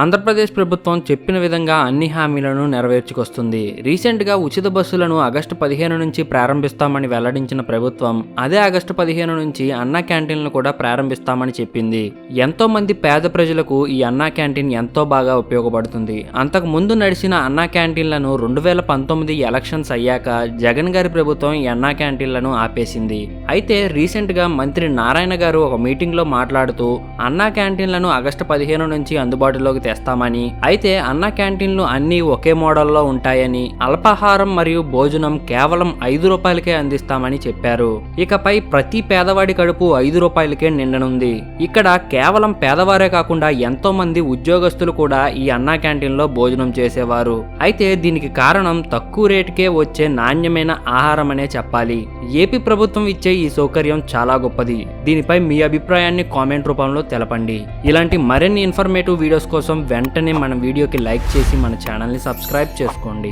ఆంధ్రప్రదేశ్ ప్రభుత్వం చెప్పిన విధంగా అన్ని హామీలను నెరవేర్చుకొస్తుంది. రీసెంట్గా ఉచిత బస్సులను ఆగస్టు పదిహేను నుంచి ప్రారంభిస్తామని వెల్లడించిన ప్రభుత్వం అదే ఆగస్టు పదిహేను నుంచి అన్నా క్యాంటీన్లు కూడా ప్రారంభిస్తామని చెప్పింది. ఎంతో మంది పేద ప్రజలకు ఈ అన్నా క్యాంటీన్ ఎంతో బాగా ఉపయోగపడుతుంది. అంతకు ముందు నడిచిన అన్నా క్యాంటీన్లను రెండు వేల పంతొమ్మిది ఎలక్షన్స్ అయ్యాక జగన్ గారి ప్రభుత్వం ఈ అన్నా క్యాంటీన్లను ఆపేసింది. అయితే రీసెంట్గా మంత్రి నారాయణ గారు ఒక మీటింగ్లో మాట్లాడుతూ అన్నా క్యాంటీన్లను ఆగస్టు పదిహేను నుంచి అందుబాటులోకి తెస్తామని. అయితే అన్నా క్యాంటీన్లు అన్ని ఒకే మోడల్లో ఉంటాయని అల్పాహారం మరియు భోజనం కేవలం ఐదు రూపాయలకే అందిస్తామని చెప్పారు. ఇకపై ప్రతి పేదవాడి కడుపు ఐదు రూపాయలకే నిండనుంది. ఇక్కడ కేవలం పేదవారే కాకుండా ఎంతో మంది ఉద్యోగస్తులు కూడా ఈ అన్నా క్యాంటీన్లో భోజనం చేసేవారు. అయితే దీనికి కారణం తక్కువ రేటుకే వచ్చే నాణ్యమైన ఆహారం అనే చెప్పాలి. ఏపీ ప్రభుత్వం ఇచ్చే ఈ సౌకర్యం చాలా గొప్పది. దీనిపై మీ అభిప్రాయాన్ని కామెంట్ రూపంలో తెలపండి. ఇలాంటి మరిన్ని ఇన్ఫర్మేటివ్ వీడియోస్ కోసం కోసం వెంటనే మన వీడియోకి లైక్ చేసి మన ఛానల్ని సబ్స్క్రైబ్ చేసుకోండి.